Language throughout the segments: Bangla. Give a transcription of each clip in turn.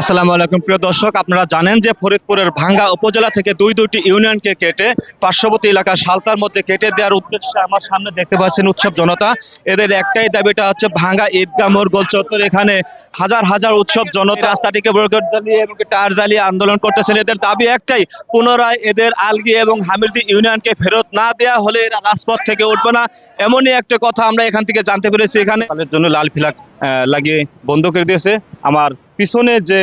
আসসালামু আলাইকুম। প্রিয় দর্শক, আপনারা জানেন যে ফরিদপুরের ভাঙ্গা উপজেলা থেকে দুই দুইটি ইউনিয়নকে কেটে পার্শ্ববর্তী এলাকা সালতার মধ্যে কেটে দেওয়ার উদ্দেশ্যে আমার সামনে দেখতে পাচ্ছেন উৎসব জনতা। এদের একটাই দাবিটা হচ্ছে ভাঙ্গা ঈদগাহ মোড় গোল চত্বর এখানে হাজার হাজার উৎসব জনতা রাস্তাটিকে বরকত জ্বালিয়ে এবং টায়ার জ্বালিয়ে আন্দোলন করতেছেন। এদের দাবি একটাই, পুনরায় এদের আলগি এবং হামিরদি ইউনিয়নকে ফেরত না দেওয়া হলে এরা রাজপথ থেকে উঠবে না। এমনই একটা কথা আমরা এখান থেকে জানতে পেরেছি। এখানে তাদের জন্য লাল ফিলাক লাগিয়ে বন্ধ করে দিয়েছে। আমার পিছনে যে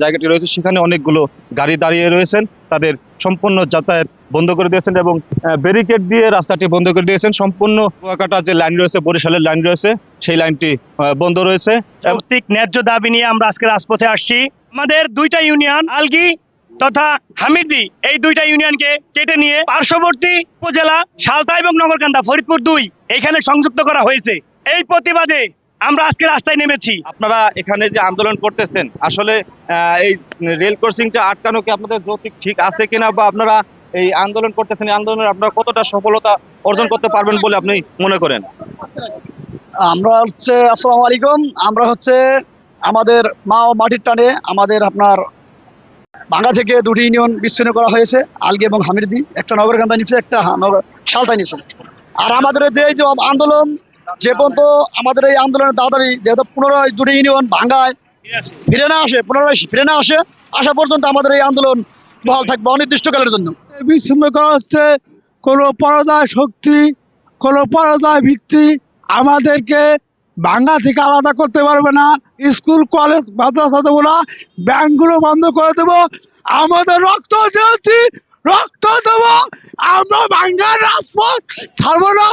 জায়গাটি রয়েছে, সেখানে অনেকগুলো গাড়ি দাঁড়িয়ে রয়েছেন। তাদের সম্পূর্ণ যাতায়াত বন্ধ করে দিয়েছেন এবং ব্যারিকেড দিয়ে রাস্তাটি বন্ধ করে দিয়েছেন। সম্পূর্ণ কুয়াকাটা যে লাইন রয়েছে বরিশালের লাইন রয়েছে সেই লাইনটি বন্ধ রয়েছে। এবং যৌক্তিক ন্যায্য দাবি নিয়ে আমরা আজকে রাজপথে আসছি। আমাদের দুইটা ইউনিয়ন আলগি তথা হামিদি এই দুইটা ইউনিয়নকে কেটে নিয়ে পার্শ্ববর্তী উপজেলা সালতা এবং নগরকান্দা ফরিদপুর দুই এখানে সংযুক্ত করা হয়েছে। এই প্রতিবাদে আমরা আজকে রাস্তায় নেমেছি। আপনারা এখানে যে আন্দোলন করতেছেন আসলে আহ, এই রেল ক্রসিংটা আটকানো কি আপনাদের যৌক্তিক ঠিক আছে কিনা বা আপনারা এই আন্দোলন করতেছেন, এই আন্দোলনে আপনারা কতটা সফলতা অর্জন করতে পারবেন বলে আপনি মনে করেন? আমরা হচ্ছে, আসসালামু আলাইকুম। আমরা হচ্ছে আমাদের মা ও মাটির টানে আমাদের আপনার ভাঙ্গা থেকে দুটি ইউনিয়ন বিচ্ছিন্ন করা হয়েছে, আলগি এবং হামিরদি। একটা নগরকান্দা নিচে, একটা সালতায় নিচে। আর আমাদের যে এই যে আন্দোলন, যে পর্যন্ত আমাদের এই আন্দোলনের দাদাবি, যেহেতু পুনরায় দুটি ইউনিয়ন ভাঙ্গায় ফিরে না আসে, পুনরায় ফিরে না আসে, আসা পর্যন্ত আমাদের এই আন্দোলন বহাল থাকবে অনির্দিষ্টকালের জন্য। বিচ্ছিন্ন করা হচ্ছে কোনো পরাজয় শক্তি, কোনো পরাজয় ভিত্তি আমাদেরকে বাংলা থেকে আলাদা করতে পারবে না। স্কুল, কলেজ, মাদ্রাসা দেবো না, ব্যাংকগুলো বন্ধ করে দেবো। আমাদের রক্ত দিয়েছি, রক্ত দেবো। আমরা বাংলার রাজপথ ছাড়বো না।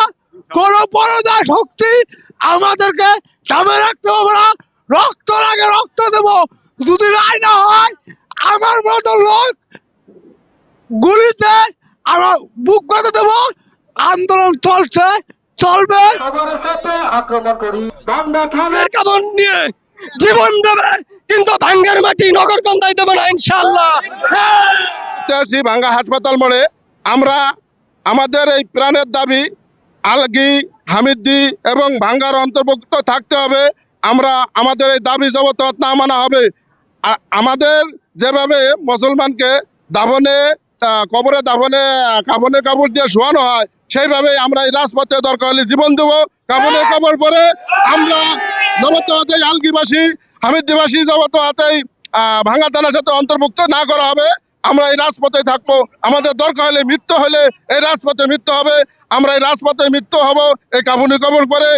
কোনো পরাজয় শক্তি আমাদেরকে চাপে রাখতে পারবে না। রক্ত লাগে, রক্ত দেবো। যদি রায় না হয়, আমার মতো লোক গুলিতে আমার বুক করে দেব আন্দোলন চলছে চলবে। নিয়ে জীবন দেবে কিন্তু ভাঙ্গার মাটি নগর কন্দায় দেবে না ইনশাল্লাহ আছি ভাঙ্গা হাসপাতাল মোড়ে। আমরা আমাদের এই প্রাণের দাবি আলগি হামিদ্দি এবং ভাঙ্গার অন্তর্ভুক্ত থাকতে হবে। আমরা আমাদের এই দাবি জবতত না মানা হবে। আমাদের যেভাবে মুসলমানকে আহ, কবরে দাফনে কাফনের কাপড় দিয়ে শোয়ানো হয় সেইভাবেই আমরা এই রাজপথে দরকার হলে জীবন দেব। কাফনের কাপড় পরে আমরা জবত হাতে আলগিবাসী হামিদ্দিবাসী জবত হাতেই আহ, ভাঙ্গা থানার সাথে অন্তর্ভুক্ত না করা হবে। আমরা এই রাজপথে থাকব। আমাদের দরকার হলে মৃত্যু হলে এই রাজপথে মৃত্যু হবে। আমরা এই রাজপথে মৃত্যু হব এই কাবুনি কবর পরে।